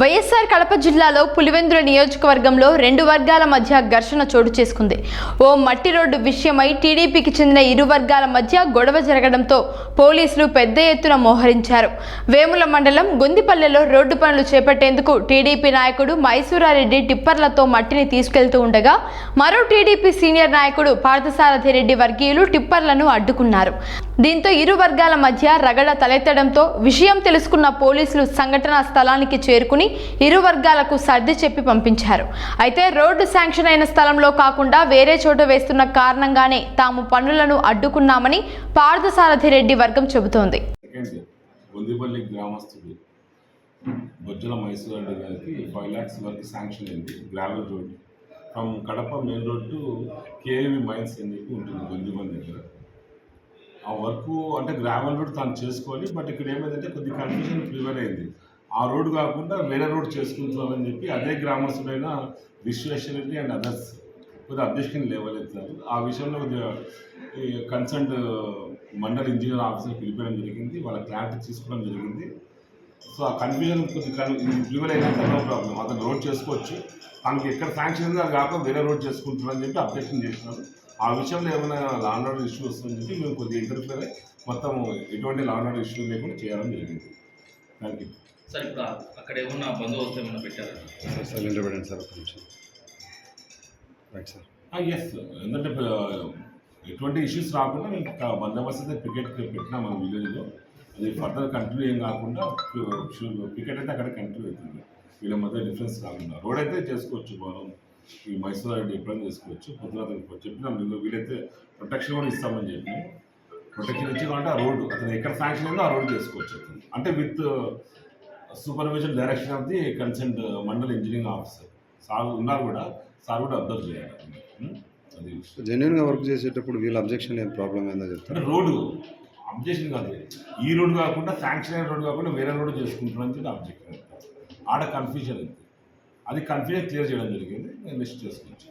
వైఎస్ఆర్ కడప జిల్లాలో పులివెందుల నియోజకవర్గంలో రెండు వర్గాల మధ్య ఘర్షణ చోటు చేసుకుంది. ఓ మట్టి రోడ్డు విషయమై టీడీపీకి చెందిన ఇరు వర్గాల మధ్య గొడవ జరగడంతో పోలీసులు పెద్ద ఎత్తున మోహరించారు. వేముల మండలం గొందిపల్లెలో రోడ్డు పనులు చేపట్టేందుకు టీడీపీ నాయకుడు మైసూరారెడ్డి టిప్పర్లతో మట్టిని తీసుకెళ్తూ ఉండగా మరో టీడీపీ సీనియర్ నాయకుడు పార్థసారథి రెడ్డి వర్గీయులు టిప్పర్లను అడ్డుకున్నారు. దీంతో ఇరు వర్గాల మధ్య రగడ తలెత్తడంతో విషయం తెలుసుకున్న పోలీసులు సంఘటనా స్థలానికి చేరుకుని ఇరు వర్గాలకు సర్ది చెప్పి పంపించారు. అయితే రోడ్డు శాంక్షన్ అయిన స్థలంలో కాకుండా వేరే చోట వేస్తున్న కారణంగానే తాము పనులను అడ్డుకున్నామని పార్థసారథి రెడ్డి వర్గం చెబుతోంది. బొందిపల్లి గ్రామస్తుడు బొజ్జల మైసూర్ రెడ్డి గారికి ఫైవ్ ల్యాక్స్ వరకు శాంక్షన్ అయింది gravel road from Kadapa main road to K A V mines అని చెప్పి ఉంటుంది బొందిపల్లి దగ్గర. ఆ వర్క్ అంటే గ్రావెల్ రోడ్ తను చేసుకోవాలి బట్ ఇక్కడ ఏమైందంటే కొద్ది కన్ఫ్యూజన్ ప్రివెల్ అయింది. ఆ రోడ్ కాకుండా వేరే రోడ్ చేసుకుంటున్నామని చెప్పి అదే గ్రామస్తులైన విశ్వేశ్వర రెడ్డి అండ్ అదర్స్ కొద్దిగా అబ్జెక్షన్ లేవలెత్తారు ఆ విషయంలో కొద్దిగా కన్సర్న్ మండల్ ఇంజనీర్ ఆఫీసర్ పిలిపించడం జరిగింది. వాళ్ళ క్లారిటీ తీసుకోవడం జరిగింది. సో ఆ కన్ఫ్యూజన్ కొద్ది ప్రివెల్ అయినా నో ప్రాబ్లం అతను రోడ్ చేసుకోవచ్చు. తనకి ఎక్కడ శాంక్షన్ ఉందో అది కాకుండా వేరే రోడ్ చేసుకుంటున్నారని చెప్పి అబ్జెక్షన్ చేసినారు ఆ విషయంలో ఏమైనా లాండ్ ఆర్డర్ ఇష్యూ వస్తుందని చెప్పి మేము కొద్దిగా ఇంటర్ఫియర్ అయ్యి మొత్తం ఎటువంటి లాండ్ ఆర్డర్ ఇష్యూ లేకుండా చేయడం జరిగింది. థ్యాంక్ యూ సార్ ఇప్పుడు అక్కడ ఏమన్నా బందోబస్తు ఏమన్నా పెట్టారా? సార్ సైలెంట్ పెట్టండి సార్ ఒక నిమిషం. రైట్ సార్ ఎస్ ఎందుకంటే ఎటువంటి ఇష్యూస్ రాకుండా మేము బందోబస్తు అయితే పికెట్ పెట్టినాం మన విలేజ్లో అది ఫర్దర్ కంటిన్యూ ఏం కాకుండా పికెట్ అయితే అక్కడ కంటిన్యూ అవుతుంది. వీళ్ళ మధ్య డిఫరెన్స్ కాకుండా రోడ్ అయితే చేసుకోవచ్చు మనం ఈ మైసూర్ రెడ్డి ఎప్పుడైనా చేసుకోవచ్చు. పొద్దున అతనికి చెప్పినాం వీలైతే ప్రొటెక్షన్ కూడా ఇస్తామని చెప్పి. ప్రొటెక్షన్ ఇచ్చి కాబట్టి ఆ రోడ్డు అతను ఎక్కడ శాంక్షన్ అయిందో ఆ రోడ్ చేసుకోవచ్చు అతను. అంటే with supervision direction of the consent mandal engineering officer sir ఉన్నారు కూడా. సార్ కూడా అబ్జర్వ్ చేయాలి. జెన్యున్గా వర్క్ చేసేటప్పుడు వీళ్ళ అబ్జెక్షన్ ఏం ప్రాబ్లం ఏందో అంటే చెప్తారు రోడ్డు అబ్జెక్షన్ కాదు. ఈ రోడ్ కాకుండా శాంక్షన్ అయిన రోడ్ కాకుండా వేరే రోడ్ చేసుకుంటున్నాను చెప్పి అబ్జెక్షన్ ఆడ కన్ఫ్యూజన్ ఉంది అది కన్ఫ్యూజన్ క్లియర్ చేయడం జరిగింది. నేను లిస్ట్ చేసుకోవచ్చు